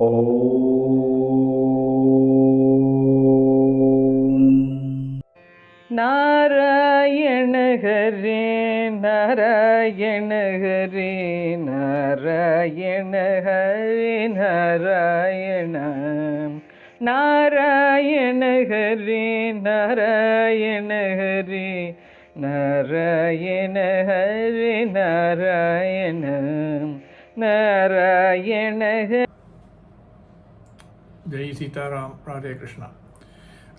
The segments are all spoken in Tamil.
நாராயண நாராயண நாராயண. ஜெய் சீதாராம் ராதே கிருஷ்ணா.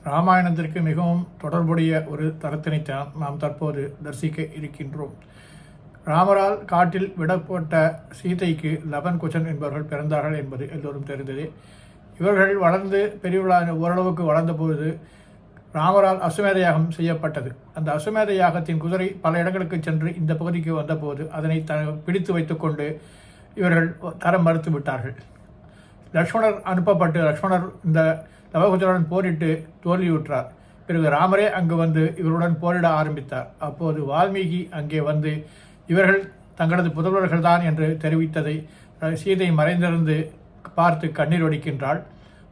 ராமாயணத்திற்கு மிகவும் தொடர்புடைய ஒரு தரத்தினைத்தான் நாம் தற்போது தரிசிக்க இருக்கின்றோம். ராமரால் காட்டில் விடப்பட்ட சீதைக்கு லவன் குச்சன் என்பவர்கள் பிறந்தார்கள் என்பது எல்லோரும் தெரிந்ததே. இவர்கள் வளர்ந்து பெரியவர்களான ஓரளவுக்கு வளர்ந்தபோது ராமரால் அசுமேத யாகம் செய்யப்பட்டது. அந்த அசுமேத யாகத்தின் குதிரை பல இடங்களுக்கு சென்று இந்த பகுதிக்கு வந்தபோது அதனை த பிடித்து வைத்துக்கொண்டு இவர்கள் தர மறுத்து விட்டார்கள். லக்ஷ்மணர் அனுப்பப்பட்டு லக்ஷ்மணர் இந்த லவகுஜருடன் போரிட்டு தோல்வியுற்றார். பிறகு ராமரே அங்கு வந்து இவருடன் போரிட ஆரம்பித்தார். அப்போது வால்மீகி அங்கே வந்து இவர்கள் தங்களது புதல்வர்கள்தான் என்று தெரிவித்ததை சீதை மறைந்திருந்து பார்த்து கண்ணீர் வடிக்கின்றாள்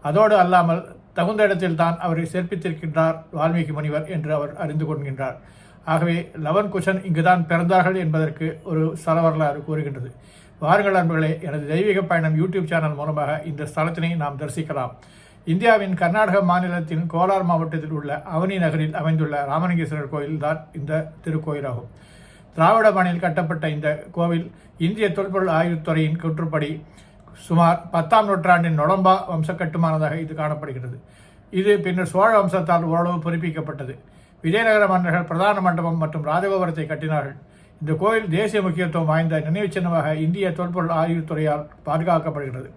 அதோடு அல்லாமல் தகுந்த இடத்தில் தான் அவரை சேர்ப்பித்திருக்கின்றார் வால்மீகி முனிவர் என்று அவர் அறிந்து கொள்கின்றார். ஆகவே லவன் குஷன் இங்குதான் பிறந்தார்கள் என்பதற்கு ஒரு ஸ்தல வரலாறு கூறுகின்றது. வாருங்கள் அன்புகளே எனது தெய்வீக பயணம் யூடியூப் சேனல் மூலமாக இந்த ஸ்தலத்தினை நாம் தரிசிக்கலாம். இந்தியாவின் கர்நாடக மாநிலத்தின் கோலார் மாவட்டத்தில் உள்ள அவனி நகரில் அமைந்துள்ள ராமலிங்கேஸ்வரர் கோயில் தான் இந்த திருக்கோயிலாகும். திராவிட பாணியில் கட்டப்பட்ட இந்த கோவில் இந்திய தொல்பொருள் ஆய்வுத்துறையின் கூற்றுப்படி சுமார் பத்தாம் நூற்றாண்டின் நொளம்பா வம்ச கட்டுமானதாக இது காணப்படுகிறது. இது பின்னர் சோழ வம்சத்தால் ஓரளவு புதுப்பிக்கப்பட்டது. விஜயநகர மன்னர்கள் பிரதான மண்டபம் மற்றும் ராஜகோபுரத்தை கட்டினார்கள். இந்த கோயில் தேசிய முக்கியத்துவம் வாய்ந்த நினைவு சின்னமாக இந்திய தொல்பொருள் ஆய்வுத்துறையால் பாதுகாக்கப்படுகிறது.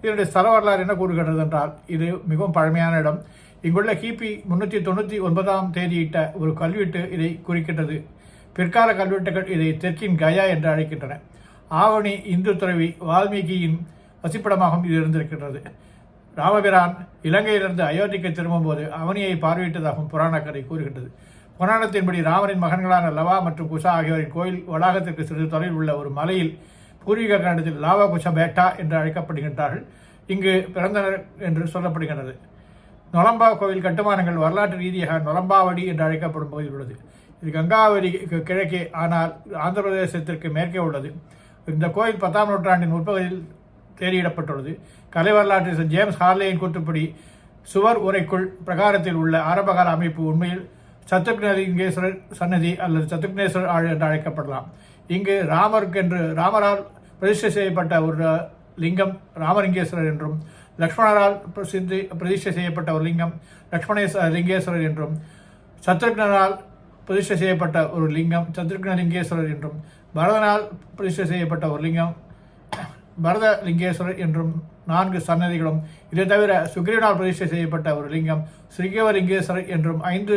இதனுடைய ஸ்தல வரலாறு என்ன கூறுகிறது என்றால் இது மிகவும் பழமையான இடம். இங்குள்ள கிபி முன்னூற்றி தொண்ணூற்றி ஒன்பதாம் தேதியிட்ட ஒரு கல்வெட்டு இதை குறிக்கின்றது. பிற்கால கல்வெட்டுகள் இதை தெற்கின் கயா என்று அழைக்கின்றன. ஆவணி இந்து துறவி வால்மீகியின் வசிப்பிடமாகவும் இது இருந்திருக்கின்றது. ராமபிரான் இலங்கையிலிருந்து அயோத்திக்கு திரும்பும்போது அவனியை பார்வையிட்டதாகவும் புராண கதை கூறுகின்றது. புராணத்தின்படி ராமரின் மகன்களான லவா மற்றும் குஷா ஆகியோரின் கோயில் வளாகத்திற்கு சிறிது தொலைவில் உள்ள ஒரு மலையில் பூர்வீக கண்டத்தில் லாவா குஷா பேட்டா என்று அழைக்கப்படுகின்றார்கள். இங்கு பிறந்தனர் என்று சொல்லப்படுகின்றது. நொலம்பா கோவில் கட்டுமானங்கள் வரலாற்று ரீதியாக நொலம்பாவடி என்று அழைக்கப்படும் பகுதியில் உள்ளது. இது கங்காவதிக்கு கிழக்கே ஆனால் ஆந்திர பிரதேசத்திற்கு மேற்கே உள்ளது. இந்த கோயில் பத்தாம் நூற்றாண்டின் முற்பகுதியில் தேடியிடப்பட்டுள்ளது. கலை வரலாற்று ஜேம்ஸ் ஹார்லேயின் கூற்றுப்படி சுவர் உரைக்குள் பிரகாரத்தில் உள்ள ஆரம்பகால அமைப்பு உண்மையில் சத்துக்னலிங்கேஸ்வரர் சன்னதி அல்லது சத்துக்னேஸ்வரர் ஆள் என்று அழைக்கப்படலாம். இங்கு ராமருக்கென்று ராமரால் பிரதிஷ்டை செய்யப்பட்ட ஒரு லிங்கம் ராமலிங்கேஸ்வரர் என்றும் லக்ஷ்மணரால் பிரசித்தி பிரதிஷ்டை செய்யப்பட்ட ஒரு லிங்கம் லக்ஷ்மணேஸ்வர லிங்கேஸ்வரர் என்றும் சத்ருக்னரால் பிரதிஷ்டை செய்யப்பட்ட ஒரு லிங்கம் சத்ருக்ன லிங்கேஸ்வரர் என்றும் பரதனால் பிரதிஷ்டை செய்யப்பட்ட ஒரு லிங்கம் பரத லிங்கேஸ்வரர் என்றும் நான்கு சன்னதிகளும். இதை தவிர சுக்ரீவனால் பிரதிஷ்டை செய்யப்பட்ட ஒரு லிங்கம் ஸ்ரீகேவ லிங்கேஸ்வரர் என்றும் ஐந்து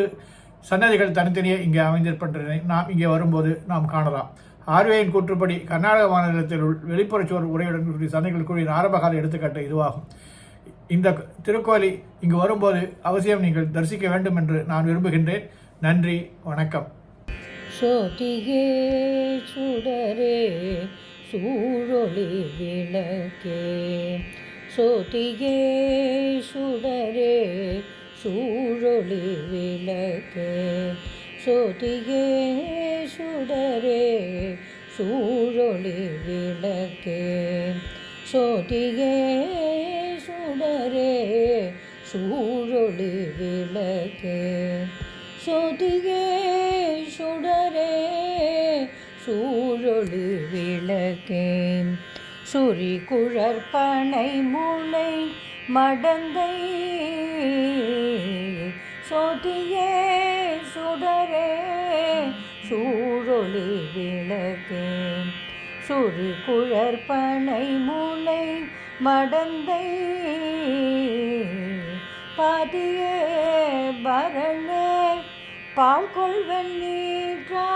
சன்னதிகள் தனித்தனியே இங்கே அமைந்திருப்பதை நாம் இங்கே வரும்போது நாம் காணலாம். ஆர்வேயின் கூற்றுப்படி கர்நாடக மாநிலத்தில் உள்ள வெளிப்புறச்சுவர் உரையுடன் கூடிய சன்னதிகள் கூடிய ஆரம்பகால எடுத்துக்காட்டு இதுவாகும். இந்த திருக்கோயிலை இங்கு வரும்போது அவசியம் நீங்கள் தரிசிக்க வேண்டும் என்று நான் விரும்புகின்றேன். நன்றி வணக்கம். சோதிகே சுடரே சூழொளி விளக்கே சோதியே சுடரே சூழொளி விளக்கே சோதியே சுடரே சூழொளி விளக்கே சோதியே சுடரே சூழொளி விளக்கே சொதியே சுடரே சூழொழு விளக்கே சுரி குழற்பனை மூளை மடந்தை சோதியே சுடரே சூழொளி விளக்கே சுரி குழற்பனை மூளை மடந்தை பாதியே பரணே பால் கொள்வன் நீற்றா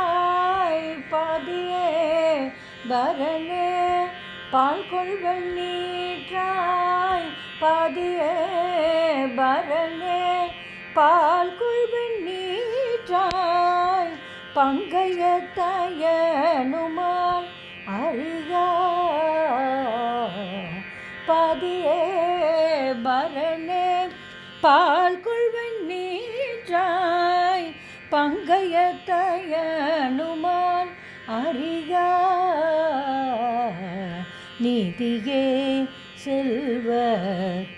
பரணே பால் கொள்வன் நீற்றாய் பதியே. பரணே பால் கொள்வன் நீற்றாய் பங்கைய தயனுமா நீதியே செல்வ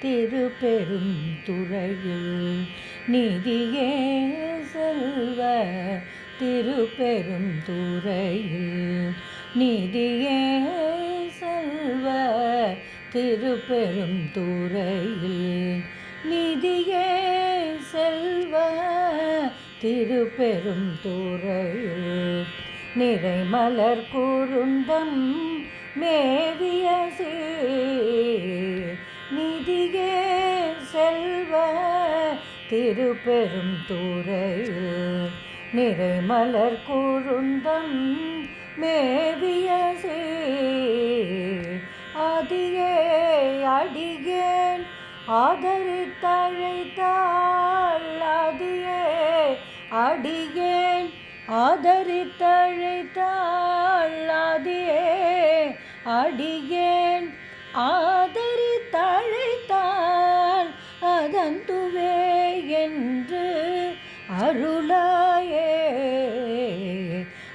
திருப்பெரும் துறையில். நீதியே செல்வ திருப்பெரும் துறையில். நீதியே செல்வ திருப்பெரும் துறையில். நிதியே செல்வ திருப்பெரும் துறையில். நிறைமலர் கூறுந்தம் மேவிய நிதியே செல்வ திருப்பெரும் துறையில் நிறைமலர் குருந்தம் மேவிய சீர் அதியே அடியேன் ஆதரித்தழைத்தாள் அதியே அடியேன் ஆதரித்தழைத்தாள் அதியே அடியேன். ஆதரித்தழைத்தாள் அதந்துவே என்று அருளாயே.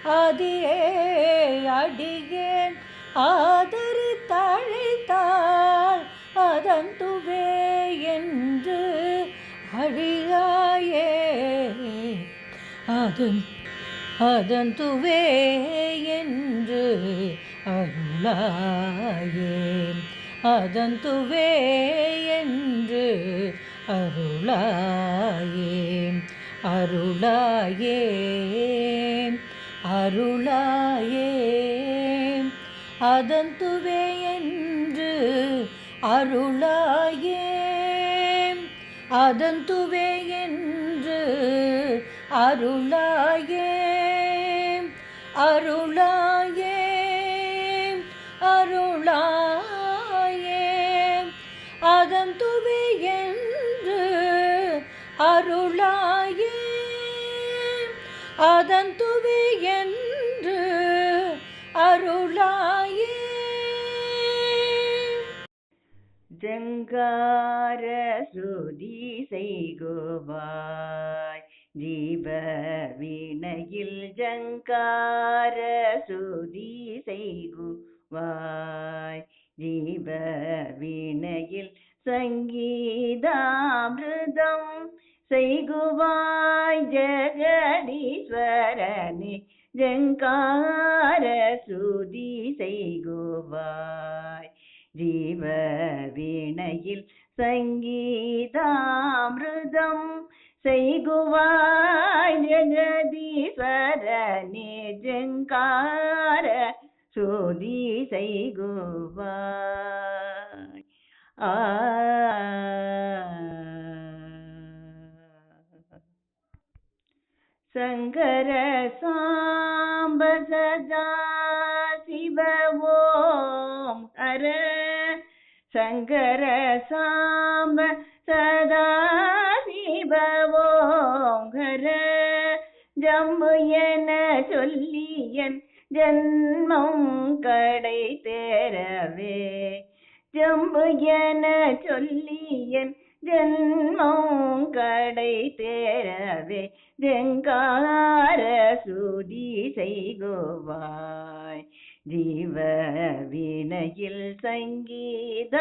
அதியே அடியேன். ஆதரித்தழைத்தாள் அதந்துவே என்று அழியாயே. அதன் அதன் துவே என்று அருளாயே அதந்துவே என்று அருளாயே அருளாயே அருளாயே அதந்துவே என்று அருளாயே அதந்துவே என்று அருளாயே அருளா அதன் துவே என்று அருளாயே. ஜங்கார சுதி செய்குவாய். ஜீவ வினையில் ஜங்கார சுதி செய்குவாய். ஜீவ வினையில் சங்கீதாமிருதம் செய்குவாய் ஜெகடீஸ்வரனே ஜங்கார சுதி செய்குவாய். ஜீவ வீணையில் சங்கீதாமிருதம் செய்குவாய் ஜெகதீஸ்வரனே ஜங்கார சுதி செய்குவாய். ஆ சங்கர சாம்ப சதா சிவ ஹர சங்கர சாம்ப சதா சிவ ஹர ஜம்மு என சொல்லியன் ஜன்மம் கடை தேரவே ஜம்பு என சொல்லியன் ஜென்மம் கடை தேரவே ஜெங்கார சுதி செய்குவாய் ஜீவ வினையில் சங்கீதாமிருதம்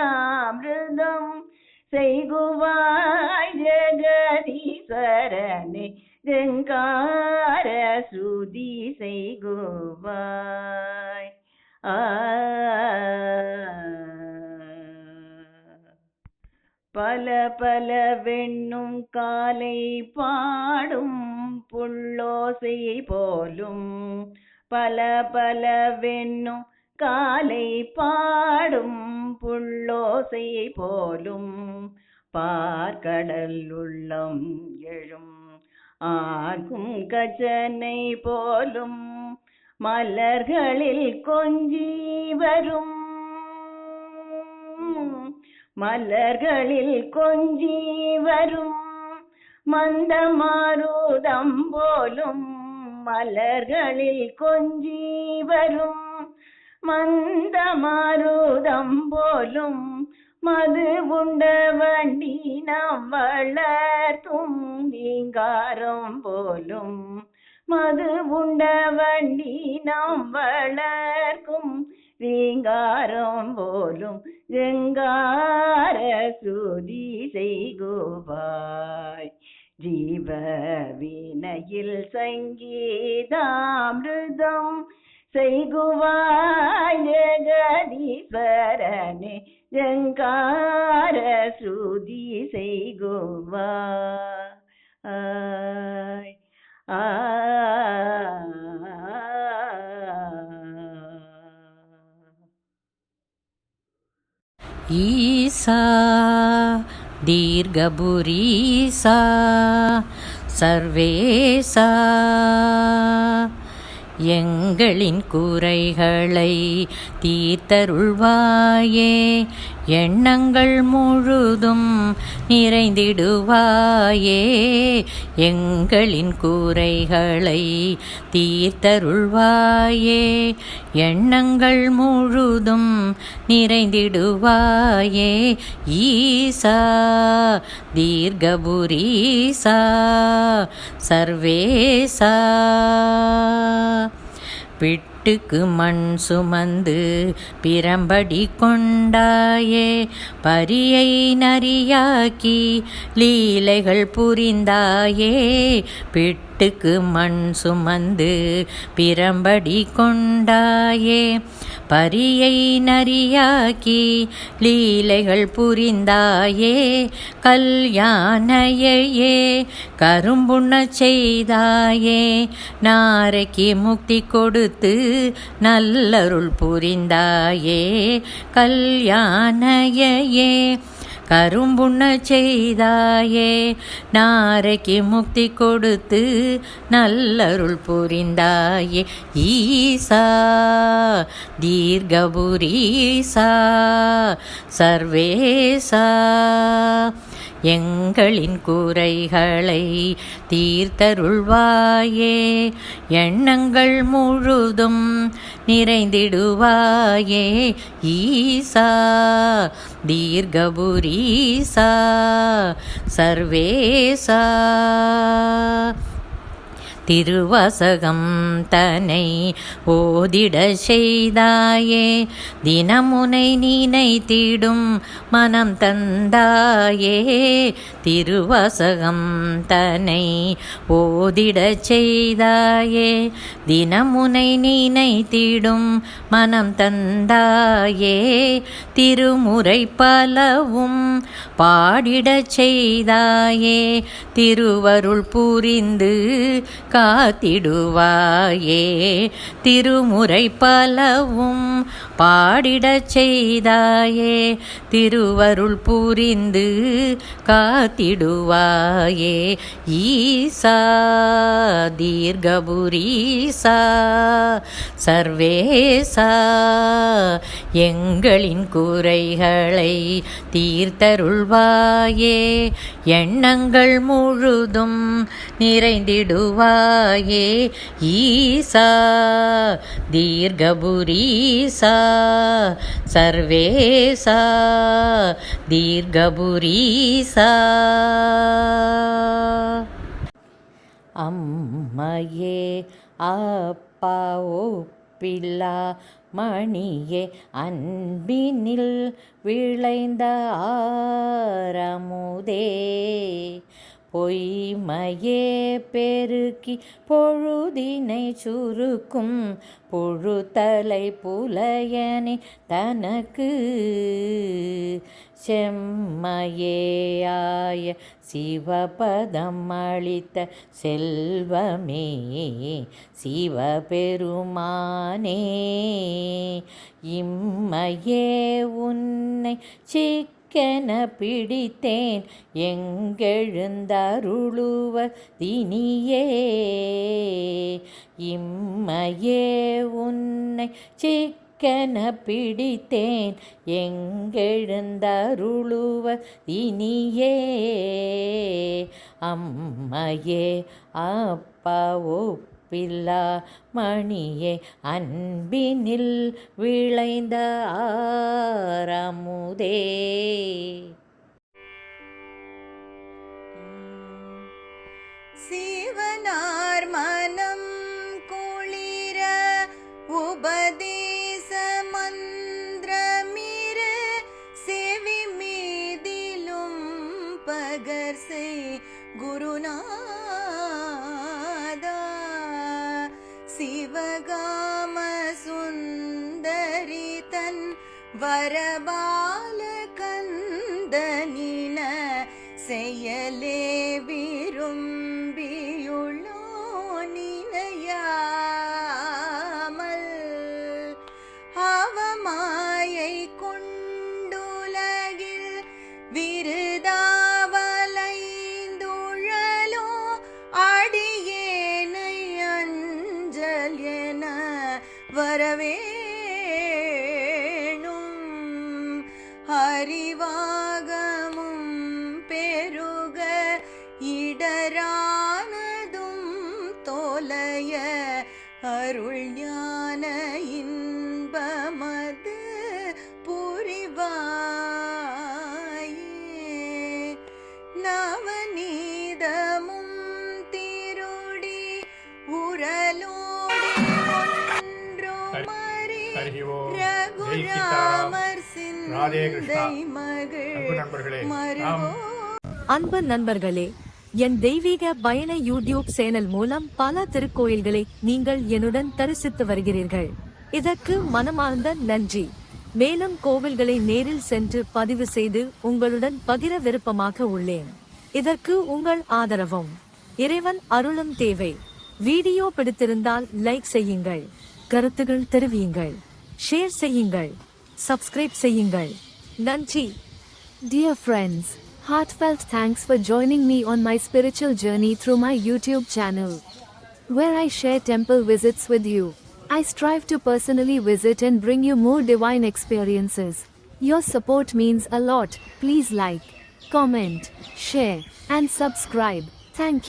செய்குவாய் ஜெகதீஸ்வரனே ஜெங்கார சுதி செய்குவாய் ஆ பல பல வெண்ணும் காலை பாடும் புள்ளோசையை போலும். பல பல வெண்ணும் காலை பாடும் புள்ளோசையை போலும். பார்க்கடல் உள்ளம் எழும் ஆர்க்கும் கஜனை போலும். மலர்களில் கொஞ்சி வரும் மலர்களில் கொஞ்சி வரும் மந்தமாருதம் போலும் மலர்களில் கொஞ்சி வரும் மந்த மாருதம் போலும் மது உண்ட வண்டி நாம் வளர்த்தும் நீங்காரம் போலும் மது உண்ட வண்டி நாம் வளர்க்கும் ரீங்காரம் போலும் ரெங்கார சுதி செய்கோபாய் ஜீவ வினையில் சங்கீதாமிருதம் செய்குவாய் ஜெகதீஸ்வரனே ஜங்கார ஸ்ருதி செய்குவா ஆய் ஆ. ஈசா தீர்கபுரீசா சர்வேசா. எங்களின் குறைகளை தீர்த்தருள்வாயே எண்ணங்கள் முழுதும் நிறைந்திடுவாயே. எங்களின் கூரைகளை தீர்த்தருள்வாயே. எண்ணங்கள் முழுதும் நிறைந்திடுவாயே. ஈசா தீர்கபுரீசா சர்வேசா. வீட்டுக்கு மண் சுமந்து பிரம்படி கொண்டாயே பரியை நரியாக்கி லீலைகள் புரிந்தாயே பிட்டுக்கு மண் சுமந்து பிரம்படி கொண்டாயே. பரியை நரியாக்கி லீலைகள் புரிந்தாயே. கல்யாணையே கரும்புண்ண செய்தாயே. நாரைக்கு முக்தி கொடுத்து நல்லருள் புரிந்தாயே. கல்யாணையே கரும்புண்ண செய்தாயே. நாரைக்கு முக்தி கொடுத்து நல்லருள் புரிந்தாயே. ஈசா தீர்கபுரீசா சர்வேசா. எங்களின் குறைகளை தீர்த்தருள்வாயே. எண்ணங்கள் முழுதும் நிறைந்திடுவாயே. ஈசா தீர்கபுரீசா சர்வேசா. திருவசகம் தனை ஓதிட செய்தாயே. தினமுனை நினைத்திடும் மனம் தந்தாயே. திருவசகம் தனை ஓதிட செய்தாயே. தினமுனை நினைத்திடும் மனம் தந்தாயே. திருமுறை பலவும் பாடிடச் செய்தாயே. திருவருள் புரிந்து காத்திடுவாயே. திருமுறை பலவும் பாடிடச் செய்தாயே. திருவருள் புரிந்து காத்திடுவாயே. ஈசா தீர்கபுரீசா சர்வேசா எங்களின் குறைகளை தீர்த்தருள்வாயே. எண்ணங்கள் முழுதும் நிறைந்திடுவா ஈசா தீர்கபுரீசா சர்வேசா தீர்கபுரீசா அம்மையே அப்பா ஒப்பில்லா மணியே அன்பினில் விளைந்த ஆரமுதே. பொய்மையே பெருக்கி பொழுதினை சுருக்கும் பொழுத்தலை புலையனே தனக்கு. செம்மையேயாய சிவபதம் அளித்த செல்வமே சிவபெருமானே இம்மையே உன்னை சிக்க கென பிடித்தேன். எங்கெழுந்தருளுவ தினியே. இம்மையே உன்னை சிக்கென பிடித்தேன். எங்கெழுந்தருளுவ தினியே. அம்மையே அப்பா ஒப்பில்லா பில்லா மணியே அன்பினில் விளைந்த ஆரமுதே. சிவனார் மனம் ரகுராமர் சிந்தை மகள். அன்பு நண்பர்களே என் தெய்வீக பயண யூடியூப் சேனல் மூலம் பல திருக்கோயில்களை நீங்கள் என்னுடன் தரிசித்து வருகிறீர்கள். இதற்கு மனமார்ந்த நன்றி. மேலும் கோவில்களை நேரில் சென்று பதிவு செய்து உங்களுடன் பகிர விருப்பமாக உள்ளேன். இதற்கு உங்கள் ஆதரவும். இறைவன் அருளும் தேவை. வீடியோ பிடித்திருந்தால் லைக் செய்யுங்கள். கருத்துகள் தெரிவியுங்கள். ஷேர் செய்யுங்கள் சப்ஸ்கிரைப் செய்யுங்கள் நன்றி Dear friends, heartfelt thanks for joining me on my spiritual journey through my YouTube channel, where I share temple visits with you. I strive to personally visit and bring you more divine experiences. Your support means a lot. Please like, comment, share, and subscribe. Thank you.